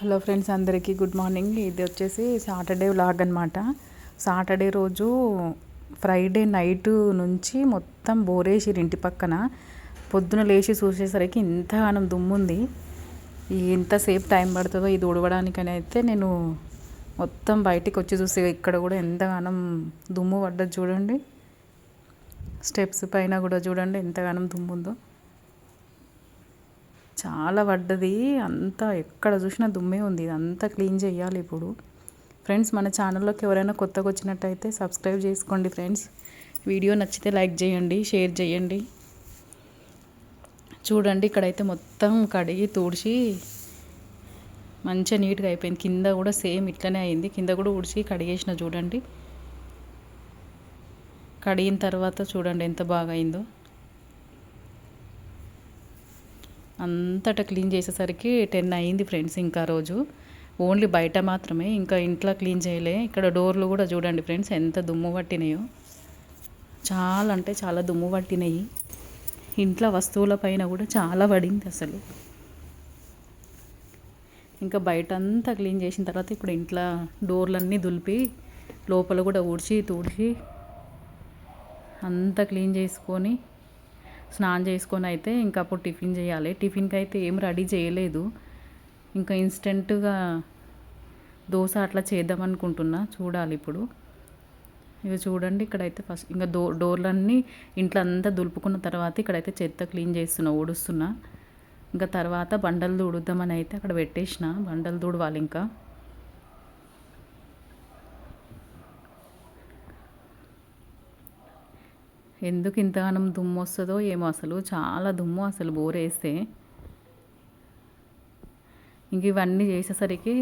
Hello friends అందరికీ good morning. ఇది వచ్చేసి సాటర్డే వ్లాగ్ అనమాట సాటర్డే రోజు ఫ్రైడే నైట్ నుంచి మొత్తం బోరేసిరు ఇంటి పక్కన. పొద్దున లేచి చూసేసరికి ఇంతగానం దుమ్ముంది. ఎంతసేపు టైం పడుతుందో ఇది ఉడవడానికని అయితే నేను మొత్తం బయటికి వచ్చి చూసి ఇక్కడ కూడా ఎంతగానం దుమ్ము పడ్డది చూడండి. స్టెప్స్ పైన కూడా చూడండి ఎంతగానం దుమ్ముందో. చాలా పడ్డది. అంతా ఎక్కడ చూసినా దుమ్మే ఉంది. ఇదంతా క్లీన్ చేయాలి ఇప్పుడు. ఫ్రెండ్స్ మన ఛానల్లోకి ఎవరైనా కొత్తగా వచ్చినట్టయితే సబ్స్క్రైబ్ చేసుకోండి ఫ్రెండ్స్. వీడియో నచ్చితే లైక్ చేయండి షేర్ చేయండి. చూడండి ఇక్కడైతే మొత్తం కడిగి తుడిచి మంచిగా నీట్గా అయిపోయింది. కింద కూడా సేమ్ ఇట్లనే అయింది. కింద కూడా ఉడిచి కడిగేసిన చూడండి. కడిగిన తర్వాత చూడండి ఎంత బాగా అయిందో. అంతటా క్లీన్ చేసేసరికి టెన్ అయింది ఫ్రెండ్స్ ఇంకా రోజు. ఓన్లీ బయట మాత్రమే ఇంకా ఇంట్లో క్లీన్ చేయలే. ఇక్కడ డోర్లు కూడా చూడండి ఫ్రెండ్స్ ఎంత దుమ్ము పట్టినాయో. చాలా అంటే చాలా దుమ్ము పట్టినాయి. ఇంట్లో వస్తువుల పైన కూడా చాలా పడింది అసలు. ఇంకా బయట అంతా క్లీన్ చేసిన తర్వాత ఇప్పుడు ఇంట్లో డోర్లన్నీ దులిపి లోపల కూడా ఊడ్చి తుడిచి అంతా క్లీన్ చేసుకొని స్నానం చేసుకొని అయితే ఇంకా అప్పుడు టిఫిన్ చేయాలి. టిఫిన్కి అయితే ఏం రెడీ చేయలేదు. ఇంకా ఇన్స్టెంట్గా దోశ అట్లా చేద్దాం అనుకుంటున్నా. చూడాలి ఇప్పుడు. ఇక చూడండి ఇక్కడైతే ఫస్ట్ ఇంకా డో డోర్లన్నీ ఇంట్లో అంతా దులుపుకున్న తర్వాత ఇక్కడైతే చెత్త క్లీన్ చేస్తున్నా ఊడుస్తున్నా. ఇంకా తర్వాత బండలు దూడుద్దామని అయితే అక్కడ పెట్టేసిన. బండలు దూడవాలి ఇంకా. ఎందుకు ఇంతగానం దుమ్ము వస్తుందో ఏమో అసలు. చాలా దుమ్ము అసలు బోరేస్తే ఇంక ఇవన్నీ చేసేసరికి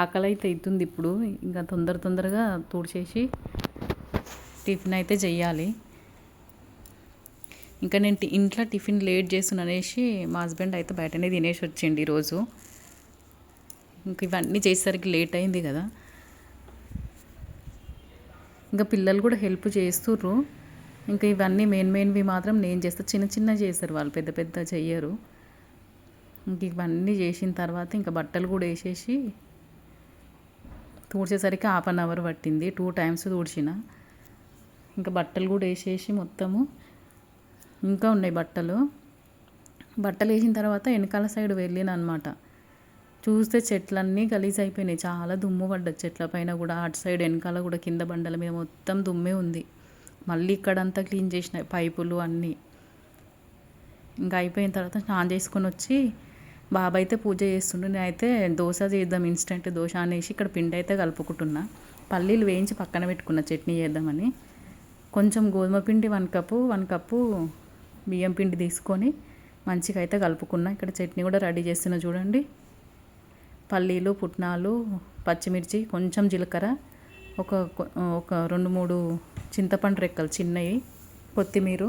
ఆకలి అయితే అవుతుంది ఇప్పుడు. ఇంకా తొందర తొందరగా తుడిచేసి టిఫిన్ అయితే చెయ్యాలి ఇంకా నేను ఇంట్లో టిఫిన్ లేట్ చేస్తున్నా అనేసి మా హస్బెండ్ అయితే బయటనే తినేసి వచ్చిండి ఈరోజు. ఇంక ఇవన్నీ చేసేసరికి లేట్ అయింది కదా. ఇంకా పిల్లలు కూడా హెల్ప్ చేస్తుర్రు. ఇంకా ఇవన్నీ మెయిన్ మెయిన్వి మాత్రం నేను చేస్తా. చిన్న చిన్న చేశారు వాళ్ళు పెద్ద పెద్ద చెయ్యరు. ఇంక ఇవన్నీ చేసిన తర్వాత ఇంకా బట్టలు కూడా వేసేసి తూడ్చేసరికి హాఫ్ అన్ అవర్ పట్టింది. టూ టైమ్స్ తూడ్చిన. ఇంకా బట్టలు కూడా వేసేసి మొత్తము ఇంకా ఉన్నాయి బట్టలు. బట్టలు వేసిన తర్వాత వెనకాల సైడ్ వెళ్ళిన అనమాట చూస్తే చెట్లన్నీ గలీజ్ అయిపోయినాయి. చాలా దుమ్ము పడ్డది చెట్ల పైన కూడా. అటు సైడ్ వెనకాల కూడా కింద బండల మీద మొత్తం దుమ్మే ఉంది. మళ్ళీ ఇక్కడంతా క్లీన్ చేసిన పైపులు అన్నీ. ఇంకా అయిపోయిన తర్వాత స్నానం చేసుకొని వచ్చి బాబా అయితే పూజ చేస్తుండే. నేనైతే దోశ చేద్దాం ఇన్స్టెంట్ దోశ అనేసి ఇక్కడ పిండి అయితే కలుపుకుంటున్నా. పల్లీలు వేయించి పక్కన పెట్టుకున్న చట్నీ చేద్దామని. కొంచెం గోధుమ పిండి వన్ కప్పు వన్ కప్పు బియ్యం పిండి తీసుకొని మంచిగా అయితే కలుపుకున్నా. ఇక్కడ చట్నీ కూడా రెడీ చేస్తున్నా చూడండి. పల్లీలు పుట్నాలు పచ్చిమిర్చి కొంచెం జీలకర్ర ఒక ఒక రెండు మూడు చింతపండు రెక్కలు చిన్నవి కొత్తిమీర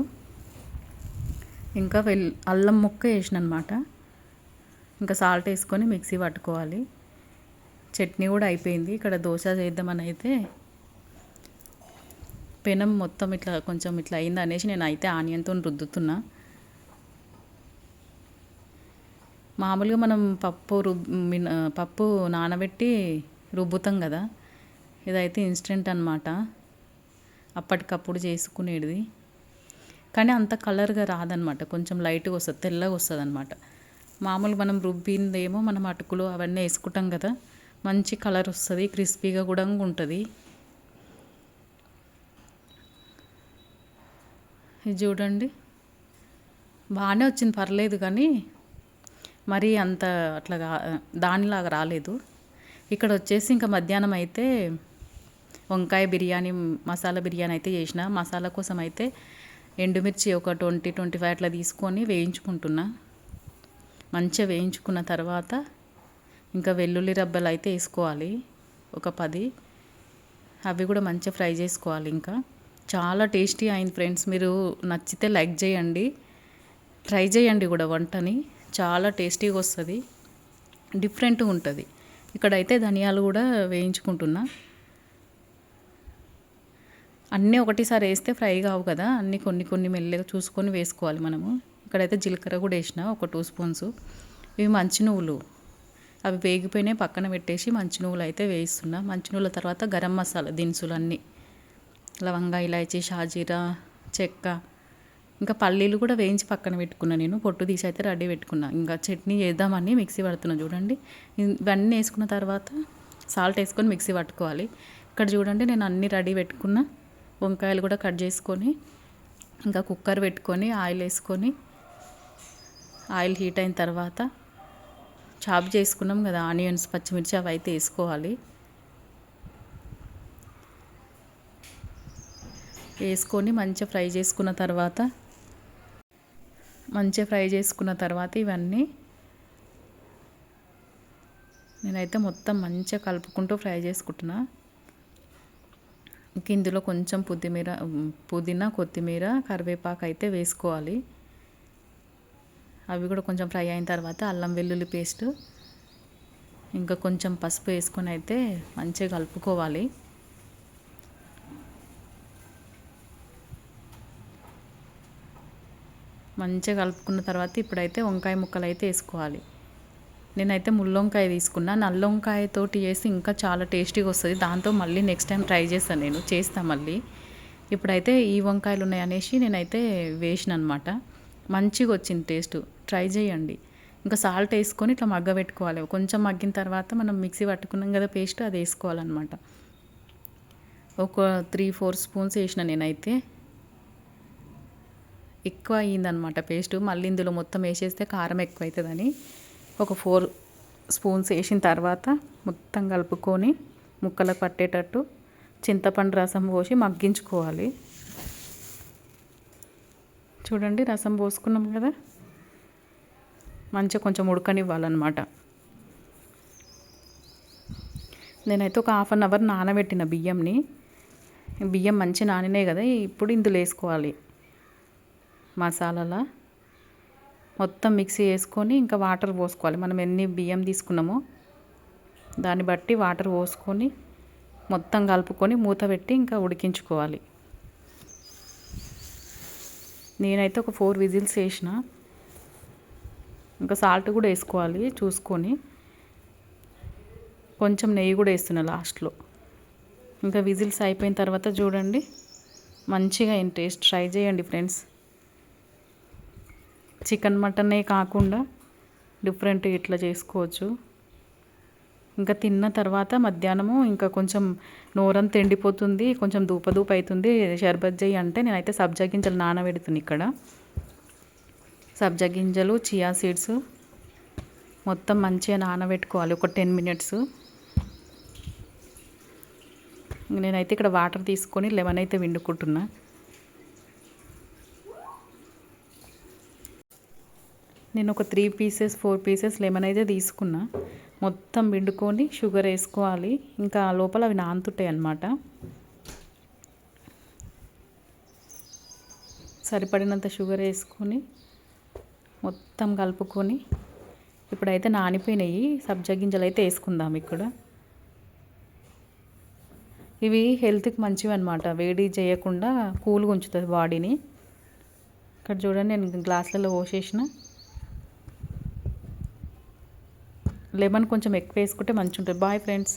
ఇంకా వెల్ అల్లం ముక్క వేసిన అనమాట ఇంకా సాల్ట్ వేసుకొని మిక్సీ పట్టుకోవాలి. చట్నీ కూడా అయిపోయింది. ఇక్కడ దోశ చేద్దామని అయితే పెనం మొత్తం ఇట్లా కొంచెం ఇట్లా అయింది అనేసి నేను అయితే ఆనియన్తో రుద్దుతున్నా. మామూలుగా మనం పప్పు రుబ్ పప్పు నానబెట్టి రుబ్బుతాం కదా? ఇదైతే ఇన్స్టెంట్ అనమాట అప్పటికప్పుడు చేసుకునేది కానీ అంత కలర్గా రాదనమాట కొంచెం లైట్గా వస్తుంది తెల్లగా వస్తుంది అనమాట మామూలు మనం రుబ్బిందేమో మనం అటుకులు అవన్నీ వేసుకుంటాం కదా మంచి కలర్ వస్తుంది క్రిస్పీగా కూడా ఉంటుంది. ఇది చూడండి. బాగానే వచ్చింది పర్లేదు కానీ మరీ అంత అట్లా దానిలాగా రాలేదు. ఇక్కడ వచ్చేసి ఇంకా మధ్యాహ్నం అయితే వంకాయ బిర్యానీ మసాలా బిర్యానీ అయితే చేసిన. మసాలా కోసం అయితే ఎండుమిర్చి ఒక ట్వంటీ ట్వంటీ ఫైవ్ అట్లా తీసుకొని వేయించుకుంటున్నా. మంచిగా వేయించుకున్న తర్వాత ఇంకా వెల్లుల్లి రబ్బలు అయితే వేసుకోవాలి. ఒక పది. అవి కూడా మంచిగా ఫ్రై చేసుకోవాలి ఇంకా. చాలా టేస్టీ అయింది ఫ్రెండ్స్. మీరు నచ్చితే లైక్ చేయండి. ట్రై చేయండి కూడా వంటని. చాలా టేస్టీగా వస్తుంది. డిఫరెంట్గా ఉంటుంది. ఇక్కడైతే ధనియాలు కూడా వేయించుకుంటున్నా. అన్నీ ఒకటిసారి వేస్తే ఫ్రై కావు కదా. అన్నీ కొన్ని కొన్ని మెల్లగా చూసుకొని వేసుకోవాలి మనము. ఇక్కడైతే జీలకర్ర కూడా వేసిన ఒక టూ స్పూన్స్. ఇవి మంచి నువ్వులు. అవి వేగిపోయినాయి పక్కన పెట్టేసి మంచి నువ్వులు అయితే వేయిస్తున్నా. మంచి నువ్వుల తర్వాత గరం మసాలా దినుసులు అన్నీ. లవంగా ఇలాచి షాజీరా చెక్క. ఇంకా పల్లీలు కూడా వేయించి పక్కన పెట్టుకున్నా నేను. పొట్టు తీసి అయితే రెడీ పెట్టుకున్నా. ఇంకా చట్నీ చేద్దామని మిక్సీ పడుతున్నా చూడండి. ఇవన్నీ వేసుకున్న తర్వాత సాల్ట్ వేసుకొని మిక్సీ పట్టుకోవాలి. ఇక్కడ చూడండి నేను అన్నీ రెడీ పెట్టుకున్నా. వంకాయలు కూడా కట్ చేసుకొని ఇంకా కుక్కర్ పెట్టుకొని ఆయిల్ వేసుకొని ఆయిల్ హీట్ అయిన తర్వాత చాప్ చేసుకున్నాం కదా ఆనియన్స్ పచ్చిమిర్చి అవి అయితే వేసుకోవాలి. వేసుకొని మంచిగా ఫ్రై చేసుకున్న తర్వాత మంచిగా ఫ్రై చేసుకున్న తర్వాత ఇవన్నీ నేనైతే మొత్తం మంచిగా కలుపుకుంటూ ఫ్రై చేసుకుంటున్నా. ఇందులో కొంచెం పుదీమీర పుదీనా కొత్తిమీర కరివేపాకు అయితే వేసుకోవాలి. అవి కూడా కొంచెం ఫ్రై అయిన తర్వాత అల్లం వెల్లుల్లి పేస్ట్ ఇంకా కొంచెం పసుపు వేసుకొని అయితే మంచిగా కలుపుకోవాలి. మంచిగా కలుపుకున్న తర్వాత ఇప్పుడైతే వంకాయ ముక్కలు అయితే వేసుకోవాలి. నేనైతే ముల్లొంకాయ తీసుకున్నా. నల్ల వంకాయతోటి చేసి ఇంకా చాలా టేస్టీగా వస్తుంది. దాంతో మళ్ళీ నెక్స్ట్ టైం ట్రై చేస్తాను నేను. చేస్తాను మళ్ళీ. ఇప్పుడైతే ఈ వంకాయలు ఉన్నాయి అనేసి నేనైతే వేసిన అనమాట మంచిగా వచ్చింది టేస్ట్ ట్రై చేయండి. ఇంకా సాల్ట్ వేసుకొని ఇట్లా మగ్గ పెట్టుకోవాలి కొంచెం మగ్గిన తర్వాత మనం మిక్సీ పట్టుకున్నాం కదా పేస్ట్ అది వేసుకోవాలన్నమాట ఒక త్రీ ఫోర్ స్పూన్స్ వేసిన నేనైతే. ఎక్కువ అయ్యిందనమాట పేస్ట్ మళ్ళీ ఇందులో మొత్తం వేసేస్తే కారం ఎక్కువ అవుతుందని ఒక ఫోర్ స్పూన్స్ వేసిన తర్వాత మొత్తం కలుపుకొని ముక్కలకు పట్టేటట్టు చింతపండు రసం పోసి మగ్గించుకోవాలి. చూడండి రసం పోసుకున్నాం కదా? మంచిగా కొంచెం ఉడకనివ్వాలన్నమాట. నేనైతే ఒక హాఫ్ అన్ అవర్ నానబెట్టిన బియ్యంని. బియ్యం మంచి నానినాయి కదా ఇప్పుడు ఇందులో వేసుకోవాలి. మసాలాల? మొత్తం మిక్సీ వేసుకొని ఇంకా వాటర్ పోసుకోవాలి. మనం ఎన్ని బియ్యం తీసుకున్నామో దాన్ని బట్టి వాటర్ పోసుకొని మొత్తం కలుపుకొని మూత పెట్టి ఇంకా ఉడికించుకోవాలి. నేనైతే ఒక ఫోర్ విజిల్స్ వేసిన. ఇంకా సాల్ట్ కూడా వేసుకోవాలి చూసుకొని. కొంచెం నెయ్యి కూడా వేస్తున్నా లాస్ట్లో. ఇంకా విజిల్స్ అయిపోయిన తర్వాత చూడండి. మంచిగా అయిన టేస్ట్ ట్రై చేయండి ఫ్రెండ్స్. చికెన్ మటనే కాకుండా డిఫరెంట్ ఇట్లా చేసుకోవచ్చు. ఇంకా తిన్న తర్వాత మధ్యాహ్నము ఇంకా కొంచెం నోరంతా ఎండిపోతుంది కొంచెం దూప అవుతుంది షర్బత్ చేయి అంటే నేనైతే సబ్జా గింజలు నానబెడుతుంది ఇక్కడ. సబ్జా గింజలు చియా సీడ్స్ మొత్తం మంచిగా నానబెట్టుకోవాలి ఒక టెన్ మినిట్స్. నేనైతే ఇక్కడ వాటర్ తీసుకొని లెమన్ అయితే వండుకుంటున్నా నేను ఒక three pieces four pieces lemon అయితే తీసుకున్నా. మొత్తం పిండుకొని షుగర్ వేసుకోవాలి. ఇంకా లోపల అవి నానుతుంటాయి అన్నమాట. సరిపడినంత షుగర్ వేసుకొని మొత్తం కలుపుకొని ఇప్పుడైతే నానిపోయినాయి. సబ్జా గింజలు అయితే వేసుకుందాం ఇక్కడ. ఇవి హెల్త్కి మంచివి అనమాట వేడి చేయకుండా కూల్గా ఉంచుతుంది బాడీని. ఇక్కడ చూడండి నేను గ్లాసులలో పోసేసిన. లెమన్ కొంచెం ఎక్కువ వేసుకుంటే మంచి ఉంటుంది బాయ్ ఫ్రెండ్స్